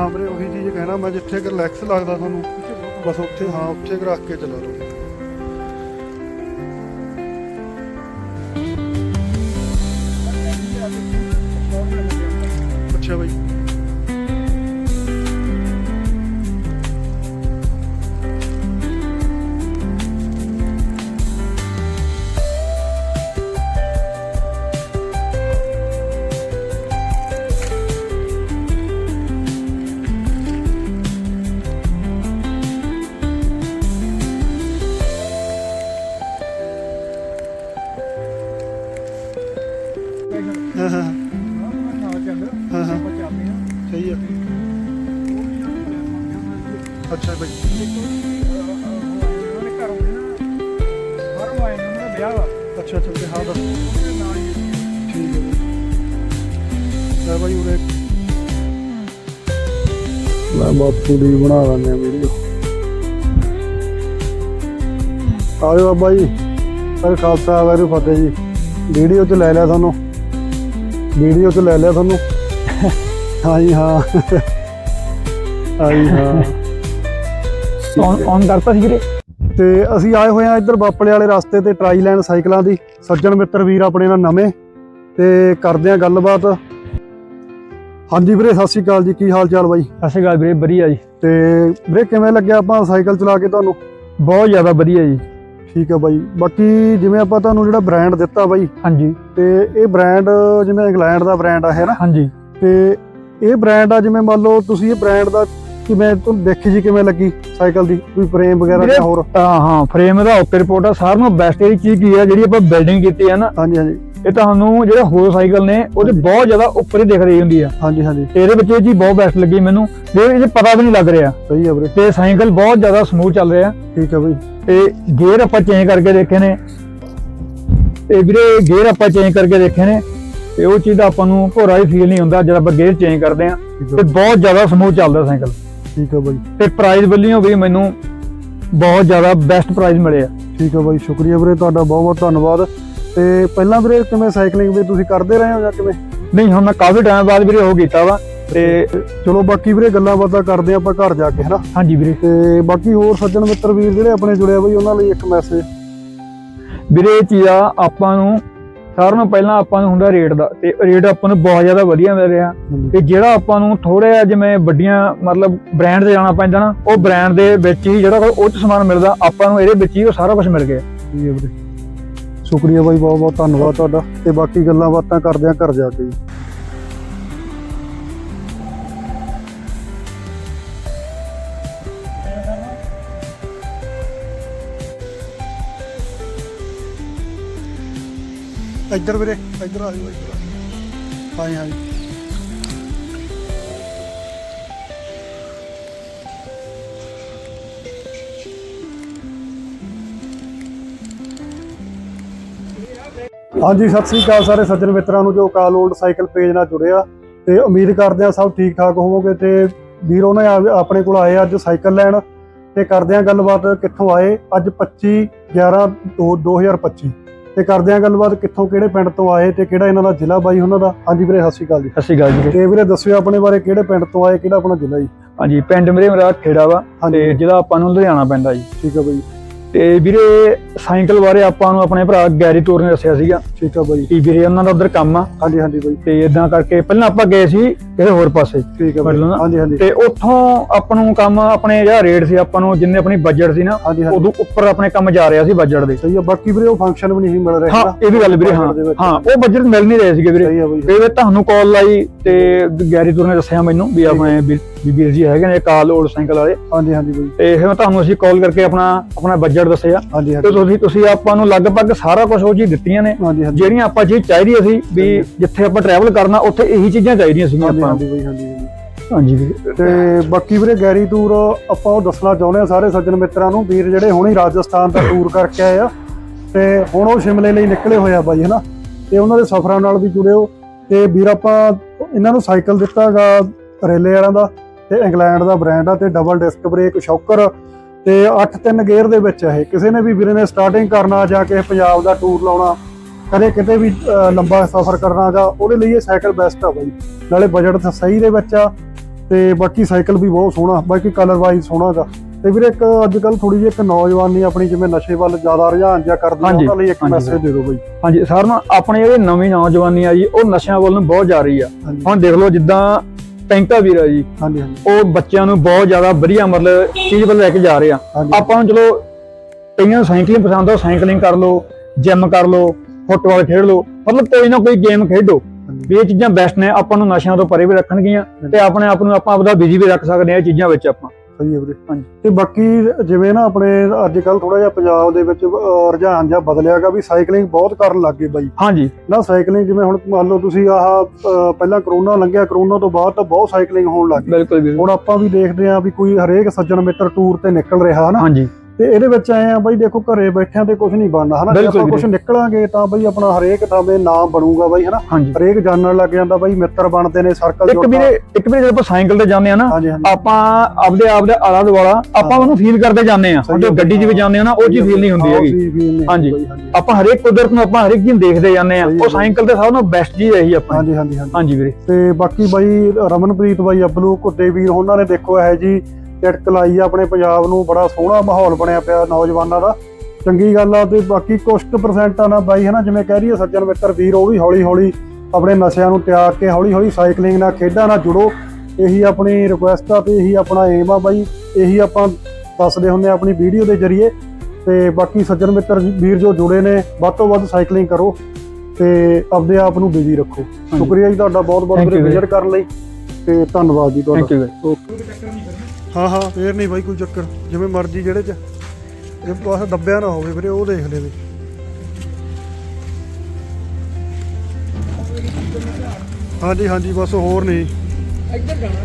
ਹਾਂ ਵੀਰੇ, ਉਹੀ ਚੀਜ਼ ਕਹਿਣਾ ਮੈਂ ਜਿੱਥੇ ਕਿ ਰਿਲੈਕਸ ਲੱਗਦਾ ਤੁਹਾਨੂੰ, ਬਸ ਉੱਥੇ, ਹਾਂ, ਉੱਥੇ ਕੁ ਰੱਖ ਕੇ ਚਲਾ ਲਓ ਅੱਛਾ ਬਾਈ। ਅੱਛਾ ਅੱਛਾ ਤੇ ਹਾਂ ਦੱਸ ਉਹਦੇ ਨਾਲ ਹੀ ਠੀਕ ਹੈ ਬਾਈ ਲੈ ਬਾਈ ਉਰੇ ਮੈਂ ਬਾਪੂ ਦੀ ਬਣਾ ਆ ਵੀਡੀਓ। ਆਇਓ ਬਾਬਾ ਜੀ ਪਰ ਖਾਲਸਾ ਵਾਹਿਗੁਰੂ ਫਤਿਹ ਜੀ। ਵੀਡੀਓ ਚ ਲੈ ਲਿਆ ਤੁਹਾਨੂੰ। ਵੀਡੀਓ ਚ ਲੈ ਲਿਆ ਤੁਹਾਨੂੰ। ਹਾਂ ਜੀ ਹਾਂ। ਹਾਂ ਜੀ ਹਾਂ। ਔਨ ਕਰਤਾ ਸੀ ਵੀਰੇ। ਤੇ ਅਸੀਂ ਆਏ ਹੋਏ ਆ ਇੱਧਰ ਬਾਪਲੇ ਵਾਲੇ ਰਸਤੇ ਤੇ ਟਰਾਈ ਲੈਣ ਸਾਈਕਲਾਂ ਦੀ। ਸੱਜਣ ਮਿੱਤਰ ਵੀਰ ਆਪਣੇ ਨਾਲ ਨਵੇਂ ਤੇ ਕਰਦੇ ਆ ਗੱਲਬਾਤ। ਹਾਂਜੀ ਵੀਰੇ ਸਤਿ ਸ਼੍ਰੀ ਅਕਾਲ ਜੀ ਕੀ ਹਾਲ ਚਾਲ ਬਾਈ? ਸਤਿ ਸ਼੍ਰੀ ਅਕਾਲ ਵੀਰੇ ਵਧੀਆ ਜੀ। ਤੇ ਵੀਰੇ ਕਿਵੇਂ ਲੱਗਿਆ ਆਪਾਂ ਸਾਈਕਲ ਚਲਾ ਕੇ ਤੁਹਾਨੂੰ? ਬਹੁਤ ਜ਼ਿਆਦਾ ਵਧੀਆ ਜੀ। ਠੀਕ ਆ ਬਾਈ। ਬਾਕੀ ਜਿਵੇਂ ਆਪਾਂ ਤੁਹਾਨੂੰ ਜਿਹੜਾ ਬ੍ਰਾਂਡ ਦਿੱਤਾ ਬਾਈ ਹਾਂਜੀ। ਤੇ ਇਹ ਬ੍ਰਾਂਡ ਜਿਵੇਂ ਇੰਗਲੈਂਡ ਦਾ ਬ੍ਰਾਂਡ ਆ ਹੈ ਨਾ? ਹਾਂਜੀ। ਤੇ ਇਹ ਬ੍ਰਾਂਡ ਆ ਜਿਵੇਂ ਮੰਨ ਲਓ ਤੁਸੀਂ ਇਹ ਬ੍ਰਾਂਡ ਦਾ ਕਿਵੇਂ ਤੁਹਾਨੂੰ ਦੇਖੀ ਜੀ ਕਿਵੇਂ ਲੱਗੀ ਸਾਈਕਲ ਦੀ? ਕੋਈ ਫਰੇਮ ਵਗੈਰਾ ਜਾਂ ਹੋਰ? ਹਾਂ ਹਾਂ ਫਰੇਮ ਦਾ ਓਕੇ ਰਿਪੋਰਟ ਆ ਸਾਰਿਆਂ ਨਾਲੋਂ ਬੈਸਟ ਇਹਦੀ ਚੀਜ਼ ਕੀ ਆ ਜਿਹੜੀ ਆਪਾਂ ਬਿਲਡਿੰਗ ਕੀਤੀ ਆ ਨਾ ਹਾਂਜੀ ਹਾਂਜੀ। ਇਹ ਤੁਹਾਨੂੰ ਜਿਹੜੇ ਹੋਰ ਸਾਈਕਲ ਨੇ ਉਹਦੇ ਬਹੁਤ ਜ਼ਿਆਦਾ ਉੱਪਰ ਹੀ ਦਿਖ ਰਹੀ ਹੁੰਦੀ ਆ। ਹਾਂਜੀ ਹਾਂਜੀ। ਇਹਦੇ ਵਿੱਚ ਇਹ ਚੀਜ਼ ਬਹੁਤ ਬੈਸਟ ਲੱਗੀ ਮੈਨੂੰ ਜੇ ਇਹ ਪਤਾ ਵੀ ਨਹੀਂ ਲੱਗ ਰਿਹਾ। ਸਹੀ ਆ ਵੀਰੇ। ਤੇ ਸਾਈਕਲ ਬਹੁਤ ਜ਼ਿਆਦਾ ਸਮੂਥ ਚੱਲ ਰਿਹਾ। ਠੀਕ ਆ ਬਾਈ। ਤੇ ਗੇਅਰ ਆਪਾਂ ਚੇਂਜ ਕਰਕੇ ਦੇਖੇ ਨੇ। ਤੇ ਵੀਰੇ ਗੇਅਰ ਆਪਾਂ ਚੇਂਜ ਕਰਕੇ ਦੇਖੇ ਨੇ ਤੇ ਉਹ ਚੀਜ਼ ਦਾ ਆਪਾਂ ਨੂੰ ਭੋਰਾ ਹੀ ਫੀਲ ਨਹੀਂ ਹੁੰਦਾ ਜਦ ਆਪਾਂ ਗੇਅਰ ਚੇਂਜ ਕਰਦੇ ਆ। ਤੇ ਬਹੁਤ ਜ਼ਿਆਦਾ ਸਮੂਥ ਚੱਲਦਾ ਸਾਈਕਲ। ਠੀਕ ਆ ਬਾਈ। ਤੇ ਪ੍ਰਾਈਸ ਵੱਲੋਂ ਵੀ ਮੈਨੂੰ ਬਹੁਤ ਜ਼ਿਆਦਾ ਬੈਸਟ ਪ੍ਰਾਈਸ ਮਿਲੇ ਆ। ਠੀਕ ਆ ਬਾਈ ਸ਼ੁਕਰੀਆ ਵੀਰੇ ਤੁਹਾਡਾ ਬਹੁਤ ਬਹੁਤ ਧੰਨਵਾਦ। ਤੇ ਪਹਿਲਾਂ ਵੀਰੇ ਕਿਵੇਂ ਸਾਈਕਲਿੰਗ ਵੀ ਤੁਸੀਂ ਕਰਦੇ ਰਹੇ ਹੋ ਜਾਂ ਕਿਵੇਂ? ਨਹੀਂ ਹੁਣ ਮੈਂ ਕਾਫੀ ਟਾਈਮ ਬਾਅਦ ਵੀਰੇ ਉਹ ਕੀਤਾ ਵਾ। ਤੇ ਚਲੋ ਬਾਕੀ ਵੀਰੇ ਗੱਲਾਂ ਬਾਤਾਂ ਕਰਦੇ ਆਪਾਂ ਘਰ ਜਾ ਕੇ ਹਨਾ? ਹਾਂਜੀ ਵੀਰੇ। ਤੇ ਬਾਕੀ ਹੋਰ ਸੱਜਣ ਮਿੱਤਰ ਵੀਰ ਜਿਹੜੇ ਆਪਣੇ ਜੁੜੇ ਆ ਬਈ ਉਹਨਾਂ ਲਈ ਇੱਕ ਮੈਸੇਜ ਵੀਰੇ ਇਹ ਚੀਜ਼ ਆ ਆਪਾਂ ਨੂੰ ਸਾਰਿਆਂ ਨੂੰ ਪਹਿਲਾਂ ਆਪਾਂ ਨੂੰ ਹੁੰਦਾ ਰੇਟ ਦਾ ਤੇ ਰੇਟ ਆਪਾਂ ਨੂੰ ਬਹੁਤ ਜ਼ਿਆਦਾ ਵਧੀਆ ਮਿਲ ਰਿਹਾ। ਤੇ ਜਿਹੜਾ ਆਪਾਂ ਨੂੰ ਥੋੜਾ ਜਿਹਾ ਜਿਵੇਂ ਵੱਡੀਆਂ ਮਤਲਬ ਬ੍ਰਾਂਡ ਤੇ ਜਾਣਾ ਪੈਂਦਾ ਨਾ ਉਹ ਬ੍ਰਾਂਡ ਦੇ ਵਿੱਚ ਹੀ ਜਿਹੜਾ ਕੋਈ ਉੱਚ ਸਮਾਨ ਮਿਲਦਾ ਆਪਾਂ ਨੂੰ ਇਹਦੇ ਵਿੱਚ ਹੀ ਉਹ ਸਾਰਾ ਕੁਝ ਮਿਲ ਗਿਆ। ਵੀਰੇ। ਸ਼ੁਕਰੀਆ ਬਾਈ ਬਹੁਤ ਬਹੁਤ ਧੰਨਵਾਦ ਤੁਹਾਡਾ। ਤੇ ਬਾਕੀ ਗੱਲਾਂ ਬਾਤਾਂ ਕਰਦੇ ਆ ਘਰ ਜਾ ਕੇ ਇੱਧਰ ਵੀਰੇ, ਇੱਧਰ ਆ ਜਾਓ, ਇੱਧਰ ਹਾਂ ਹਾਂ ਹਾਂਜੀ ਸਤਿ ਸ੍ਰੀ ਅਕਾਲ ਸਾਰੇ ਸੱਜਣ ਮਿੱਤਰਾਂ ਨੂੰ, ਜੋ ਕਾਲ ਓਲਡ ਸਾਈਕਲ ਪੇਜ ਨਾਲ ਜੁੜਿਆ ਤੇ ਉਮੀਦ ਕਰਦੇ ਆ ਸਭ ਠੀਕ ਠਾਕ ਹੋਵੋਗੇ, ਤੇ ਵੀਰ ਉਹਨੇ ਆਪਣੇ ਕੋਲ ਆਏ ਅੱਜ ਸਾਈਕਲ ਲੈਣ, ਤੇ ਕਰਦੇ ਆ ਗੱਲਬਾਤ ਕਿੱਥੋਂ ਆਏ, ਅੱਜ 25 11 ਦੋ- 2025 ਤੇ ਕਰਦੇ ਆ ਗੱਲਬਾਤ ਕਿੱਥੋਂ ਕਿਹੜੇ ਪਿੰਡ ਤੋਂ ਆਏ ਤੇ ਕਿਹੜਾ ਇਹਨਾਂ ਦਾ ਜ਼ਿਲ੍ਹਾ ਬਾਈ ਉਹਨਾਂ ਦਾ। ਹਾਂਜੀ ਵੀਰੇ ਸਤਿ ਸ੍ਰੀ ਅਕਾਲ ਜੀ। ਸਤਿ ਸ਼੍ਰੀ ਅਕਾਲ ਵੀਰੇ। ਤੇ ਵੀਰੇ ਦੱਸਿਓ ਆਪਣੇ ਬਾਰੇ ਕਿਹੜੇ ਪਿੰਡ ਤੋਂ ਆਏ ਕਿਹੜਾ ਆਪਣਾ ਜ਼ਿਲ੍ਹਾ ਜੀ? ਹਾਂਜੀ ਪਿੰਡ ਮੇਰੇ ਮੇਰਾ ਖੇੜਾ ਵਾ ਤੇ ਹਾਂਜੀ। ਜਿਹਦਾ ਆਪਾਂ ਨੂੰ ਲੁਧਿਆਣਾ ਪੈਂਦਾ ਜੀ। ਠੀਕ ਆ ਬਾਈ। ਤੇ ਵੀਰੇ ਸਾਈਕਲ ਬਾਰੇ ਆਪਾਂ ਨੂੰ ਆਪਣੇ ਭਰਾ ਗੈਰੀ ਤੋਰ ਨੇ ਦੱਸਿਆ ਸੀਗਾ। ਠੀਕ ਆ ਬਾਈ। ਕਿ ਵੀਰੇ ਉਹਨਾਂ ਦਾ ਉਧਰ ਕੰਮ ਆ। ਹਾਂਜੀ ਹਾਂਜੀ ਬਾਈ। ਤੇ ਇਦਾਂ ਕਰਕੇ ਪਹਿਲਾਂ ਆਪਾਂ ਗਏ ਸੀ ਕਿਸੇ ਹੋਰ ਪਾਸੇ। ਠੀਕ ਆ ਬਾਈ। ਮਤਲਬ ਨਾ- ਹਾਂਜੀ ਹਾਂਜੀ। ਤੇ ਉੱਥੋਂ ਆਪਾਂ ਨੂੰ ਕੰਮ ਆਪਣੇ ਜਿਹੜਾ ਰੇਟ ਸੀ ਆਪਾਂ ਨੂੰ ਜਿੰਨੇ ਆਪਣੀ ਬਜਟ ਸੀ ਨਾ ਹਾਂਜੀ ਹਾਂਜੀ। ਉਦੋਂ ਉੱਪਰ ਆਪਣੇ ਕੰਮ ਜਾ ਰਿਹਾ ਸੀ ਬਜਟ ਦੇ। ਸਹੀ ਆ ਬਾਕੀ ਵੀਰੇ ਉਹ ਫੰਕਸ਼ਨ ਵੀ ਨਹੀਂ ਮਿਲ ਰਿਹਾ ਹਾਂ। ਇਹ ਵੀ ਗੱਲ ਵੀਰੇ ਹਾਂ। Budget ਦੇ ਵਿੱਚ। ਹਾਂ ਉਹ ਬਜਟ ਮਿਲ ਨਹੀਂ ਰਹੇ ਸੀਗੇ ਵੀਰੇ। ਸਹੀ ਆ ਬਾਈ। ਤੇ ਫਿਰ ਤੁਹਾਨੂੰ ਕਾਲ ਲਾਈ ਤੇ ਗੈਰੀ ਤੁਰ ਨੇ ਦੱਸਿਆ ਮੈਨੂੰ ਵੀ ਆਪਣੇ ਵੀਰ ਵੀ ਵੀਰ ਜੀ ਹੈਗੇ ਨੇ ਕਾਲ ਓਲਡ ਸਾਈਕਲ ਵਾਲੇ। ਹਾਂਜੀ ਹਾਂਜੀ ਬਾਈ ਤੇ ਫਿਰ ਤੁਹਾਨੂੰ ਅਸੀਂ ਕਾਲ ਕਰਕੇ ਆਪਣਾ ਆਪਣਾ ਬਜਟ ਦੱਸਿਆ। ਹਾਂਜੀ ਤੇ ਤੁਸੀਂ ਤੁਸੀਂ ਆਪਾਂ ਨੂੰ ਲਗਭਗ ਸਾਰਾ ਕੁਝ ਉਹ ਚੀਜ਼ ਦਿੱਤੀਆਂ ਨੇ। ਹਾਂਜੀ ਹਾਂਜੀ। ਜਿਹੜੀਆਂ ਆਪਾਂ ਚੀਜ਼ ਚਾਹੀਦੀ ਸੀ ਵੀ ਜਿੱਥੇ ਆਪਾਂ ਟਰੈਵਲ ਕਰਨਾ ਉੱਥੇ ਇਹੀ ਚੀਜ਼ਾਂ ਚਾਹੀਦੀਆਂ ਸੀ ਆਪਾਂ ਹਾਂਜੀ ਬਾਈ ਹਾਂਜੀ ਹਾਂਜੀ। ਤੇ ਬਾਕੀ ਵੀਰੇ ਗੈਰੀ ਟੂਰ ਆਪਾਂ ਉਹ ਦੱਸਣਾ ਚਾਹੁੰਦੇ ਆ ਸਾਰੇ ਸੱਜਣ ਮਿੱਤਰਾਂ ਨੂੰ ਵੀਰ ਜਿਹੜੇ ਹੁਣੀ ਰਾਜਸਥਾਨ ਦਾ ਟੂਰ ਕਰਕੇ ਆਏ ਆ। ਤੇ ਹੁਣ ਉਹ ਸ਼ਿਮਲੇ ਲਈ ਨਿਕਲੇ ਹੋਏ ਆ ਬਾਈ ਹਨਾ? ਤੇ ਉਹਨਾਂ ਦੇ ਸਫ਼ਰਾਂ ਨਾਲ ਵੀ ਜੁੜਿਓ ਤੇ ਵੀਰ ਆਪਾਂ ਇਹਨਾਂ ਨੂੰ ਸਾਈਕਲ ਦਿੱਤਾਗਾ ਰੇਲੇ ਵਾਲਿਆਂ ਦਾ। ਤੇ ਇੰਗਲੈਂਡ ਦਾ ਬ੍ਰਾਂਡ ਆ ਤੇ ਡਬਲ ਡਿਸਕ ਬ੍ਰੇਕ ਸ਼ੌਕਰ ਤੇ 8-3 ਗੇਅਰ ਦੇ ਵਿੱਚ ਆ ਇਹ। ਕਿਸੇ ਨੇ ਵੀ ਵੀਰੇ ਨੇ ਸਟਾਰਟਿੰਗ ਕਰਨਾ ਜਾਂ ਕਿਸੇ ਪੰਜਾਬ ਦਾ ਟੂਰ ਲਾਉਣਾ ਕਦੇ ਕਿਤੇ ਵੀ ਲੰਬਾ ਸਫ਼ਰ ਕਰਨਾ ਗਾ ਉਹਦੇ ਲਈ ਇਹ ਸਾਈਕਲ ਬੈਸਟ ਆ ਬਾਈ। ਨਾਲੇ ਬਜਟ ਸਹੀ ਦੇ ਵਿੱਚ ਆ ਤੇ ਬਾਕੀ ਸਾਈਕਲ ਵੀ ਬਹੁਤ ਸੋਹਣਾ ਬਾਕੀ ਕਲਰ ਵਾਈਜ਼ ਸੋਹਣਾ ਗਾ। ਤੇ ਵੀਰੇ ਇੱਕ ਅੱਜ ਕੱਲ ਥੋੜੀ ਜਿਹੀ ਇੱਕ ਨੌਜਵਾਨੀ ਆਪਣੀ ਜਿਵੇਂ ਨਸ਼ੇ ਵੱਲ ਜ਼ਿਆਦਾ ਰੁਝਾਨ ਜਿਹਾ ਕਰਦੀ ਉਹਨਾਂ ਲਈ ਇੱਕ ਮੈਸੇਜ ਦੇ ਦਿਓ ਬਾਈ। ਹਾਂਜੀ ਸਰ ਨਾ ਆਪਣੇ ਜਿਹੜੇ ਨਵੀਂ ਨੌਜਵਾਨੀ ਆ ਜੀ ਉਹ ਨਸ਼ਿਆਂ ਵੱਲ ਨੂੰ ਬਹੁਤ ਜਾ ਰਹੀ ਆ। ਹੁਣ ਦੇਖ ਲਓ ਜਿੱਦਾਂ ਟੈਂਕਾ ਵੀਰ ਜੀ। ਹਾਂਜੀ ਹਾਂਜੀ। ਉਹ ਬੱਚਿਆਂ ਨੂੰ ਬਹੁਤ ਜ਼ਿਆਦਾ ਵਧੀਆ ਮਤਲਬ ਚੀਜ਼ ਵੱਲ ਲੈ ਕੇ ਜਾ ਰਹੇ। ਆ ਹਾਂਜੀ। ਆਪਾਂ ਨੂੰ ਚਲੋ ਕਈਆਂ ਨੂੰ ਸਾਈਕਲਿੰਗ ਪਸੰਦ ਆ ਸਾਈਕਲਿੰਗ ਕਰ ਲਓ ਜਿਮ ਕਰ ਲਓ ਫੁੱਟਬਾਲ ਖੇਡ ਲਓ ਮਤਲਬ ਕੋਈ ਨਾ ਕੋਈ ਗੇਮ ਖੇਡੋ। ਵੀ ਇਹ ਚੀਜ਼ਾਂ ਬੈਸਟ ਨੇ ਆਪਾਂ ਨੂੰ ਨਸ਼ਿਆਂ ਤੋਂ ਪਰੇ ਵੀ ਰੱਖਣਗੀਆਂ ਤੇ ਆਪਣੇ ਆਪ ਨੂੰ ਆਪਾਂ ਆਪਦਾ ਬਿਜ਼ੀ ਵੀ ਰੱਖ ਸਕਦੇ ਆ ਇਹ ਚੀਜ਼ਾਂ ਵਿੱਚ ਆਪਾਂ। ਸਹੀ ਹੈ ਵੀਰੇ ਹਾਂਜੀ। ਤੇ ਬਾਕੀ ਜਿਵੇਂ ਨਾ ਆਪਣੇ ਅੱਜ ਕੱਲ ਥੋੜਾ ਜਿਹਾ ਪੰਜਾਬ ਦੇ ਵਿੱਚ ਰੁਝਾਨ ਜਿਹਾ ਬਦਲਿਆਗਾ ਵੀ ਸਾਈਕਲਿੰਗ ਬਹੁਤ ਕਰਨ ਲੱਗ ਗਏ ਬਾਈ। ਹਾਂਜੀ। ਨਾ ਸਾਈਕਲਿੰਗ ਜਿਵੇਂ ਹੁਣ ਮੰਨ ਲਓ ਤੁਸੀਂ ਆਹ ਪਹਿਲਾਂ ਕਰੋਨਾ ਲੰਘਿਆ ਕਰੋਨਾ ਤੋਂ ਬਾਅਦ ਤਾਂ ਬਹੁਤ ਸਾਈਕਲਿੰਗ ਹੋਣ ਲੱਗ ਗਈ। ਹੁਣ ਆਪਾਂ ਵੀ ਦੇਖਦੇ ਆਂ ਵੀ ਕੋਈ ਹਰੇਕ ਸੱਜਣ ਮਿੱਤਰ ਟੂਰ ਤੇ ਨਿਕਲ ਰਿਹਾ ਹਨਾ? ਹਾਂਜੀ। ਤੇ ਇਹਦੇ ਵਿੱਚ ਆਏ ਆ ਬਾਈ ਦੇਖੋ ਘਰੇ ਬੈਠਿਆਂ ਤੇ ਕੁਝ ਨਹੀਂ ਬਣਨਾ ਹਨਾ? ਜੇ ਆਪਾਂ ਕੁਝ ਨਿਕਲਾਂਗੇ ਤਾਂ ਬਾਈ ਆਪਣਾ ਹਰੇਕ ਥਾਂ ਤੇ ਨਾਮ ਬਣੂਗਾ ਬਾਈ ਹਨਾ? ਹਰੇਕ ਜਾਣਨ ਲੱਗ ਜਾਂਦਾ ਬਾਈ ਮਿੱਤਰ ਬਣਦੇ ਨੇ ਸਰਕਲ ਇੱਕ ਵੀਰੇ ਇੱਕ ਵੀਰੇ ਜਦੋਂ ਆਪਾਂ ਸਾਈਕਲ ਤੇ ਜਾਂਦੇ ਆ ਨਾ ਆਪਾਂ ਆਪਦੇ ਆਪ ਦੇ ਆਲਾ ਦੁਆਲਾ ਆਪਾਂ ਉਹਨੂੰ ਫੀਲ ਕਰਦੇ ਜਾਂਦੇ ਆ। ਜਦੋਂ ਹੈ। ਗੱਡੀ 'ਚ ਵੀ ਜਾਂਦੇ ਆ ਨਾ ਉਹ ਚੀਜ਼ ਫੀਲ ਨਹੀਂ ਹੁੰਦੀ ਹਾਂ, ਹੈਗੀ। ਹਾਂਜੀ। ਆਪਾਂ ਹਰੇਕ ਕੁਦਰਤ ਨੂੰ ਆਪਾਂ ਹਰੇਕ ਚੀਜ਼ ਦੇਖਦੇ ਜਾਂਦੇ ਆ। ਹੈ ਉਹ। ਸਾਈਕਲ ਤੇ ਸਭ ਤੋਂ ਬੈਸਟ ਚੀਜ਼ ਇਹੀ ਆਪਾਂ ਹਾਂਜੀ ਹਾਂਜੀ ਹਾਂਜੀ। ਵੀਰੇ। ਤੇ ਬਾਕੀ ਬਾਈ ਰਮਨਪ੍ਰੀਤ ਬਾਈ ਅਬਲੂ ਕੁੱਤੇ ਵੀਰ ਉਹਨਾਂ ਨੇ ਦੇਖੋ ਇਹ ਜੀ ਟਿਕਟ ਲਾਈ ਆ ਆਪਣੇ ਪੰਜਾਬ ਨੂੰ ਬੜਾ ਸੋਹਣਾ ਮਾਹੌਲ ਬਣਿਆ ਪਿਆ ਨੌਜਵਾਨਾਂ ਦਾ। ਚੰਗੀ ਗੱਲ ਆ ਤੇ ਬਾਕੀ ਕੁਛ ਕੁ ਪਰਸੈਂਟ ਆ ਨਾ ਬਾਈ ਹਨਾ ਜਿਵੇਂ ਕਹਿ ਰਹੀ ਸੱਜਣ ਮਿੱਤਰ ਵੀਰ ਉਹ ਵੀ ਹੌਲੀ ਹੌਲੀ ਆਪਣੇ ਨਸ਼ਿਆਂ ਨੂੰ ਤਿਆਗ ਕੇ ਹੌਲੀ ਹੌਲੀ ਸਾਈਕਲਿੰਗ ਨਾਲ ਖੇਡਾਂ ਨਾਲ ਜੁੜੋ। ਇਹੀ ਆਪਣੀ ਰਿਕੁਐਸਟ ਆ ਤੇ ਇਹੀ ਆਪਣਾ ਏਮ ਆ ਬਾਈ। ਇਹੀ ਆਪਾਂ ਦੱਸਦੇ ਹੁੰਦੇ ਆ ਆਪਣੀ ਵੀਡੀਓ ਦੇ ਜ਼ਰੀਏ। ਤੇ ਬਾਕੀ ਸੱਜਣ ਮਿੱਤਰ ਵੀਰ ਜੋ ਜੁੜੇ ਨੇ ਵੱਧ ਤੋਂ ਵੱਧ ਸਾਈਕਲਿੰਗ ਕਰੋ ਤੇ ਆਪਦੇ ਆਪ ਨੂੰ ਬਿਜ਼ੀ ਰੱਖੋ। ਸ਼ੁਕਰੀਆ ਜੀ ਤੁਹਾਡਾ ਬਹੁਤ ਬਹੁਤ ਵੀਰੇ। ਵਿਜ਼ਿਟ ਕਰਨ ਲਈ ਤੇ ਧੰਨਵਾਦ ਜੀ ਤੁਹਾਡਾ। ਥੈਂਕ ਯੂ ਵੀਰੇ। ਹਾਂ ਹਾਂ, ਫੇਰ ਨਹੀਂ ਬਾਈ ਕੋਈ ਚੱਕਰ। ਜਿਵੇਂ ਮਰਜ਼ੀ ਜਿਹੜੇ ਚ ਇਹ ਬਸ ਦੱਬਿਆ ਨਾ ਹੋਵੇ ਵੀਰੇ, ਉਹ ਦੇਖ ਲੈਵੇ। ਹਾਂਜੀ ਹਾਂਜੀ, ਬਸ ਹੋਰ ਨਹੀਂ। ਇੱਧਰ ਜਾਣਾ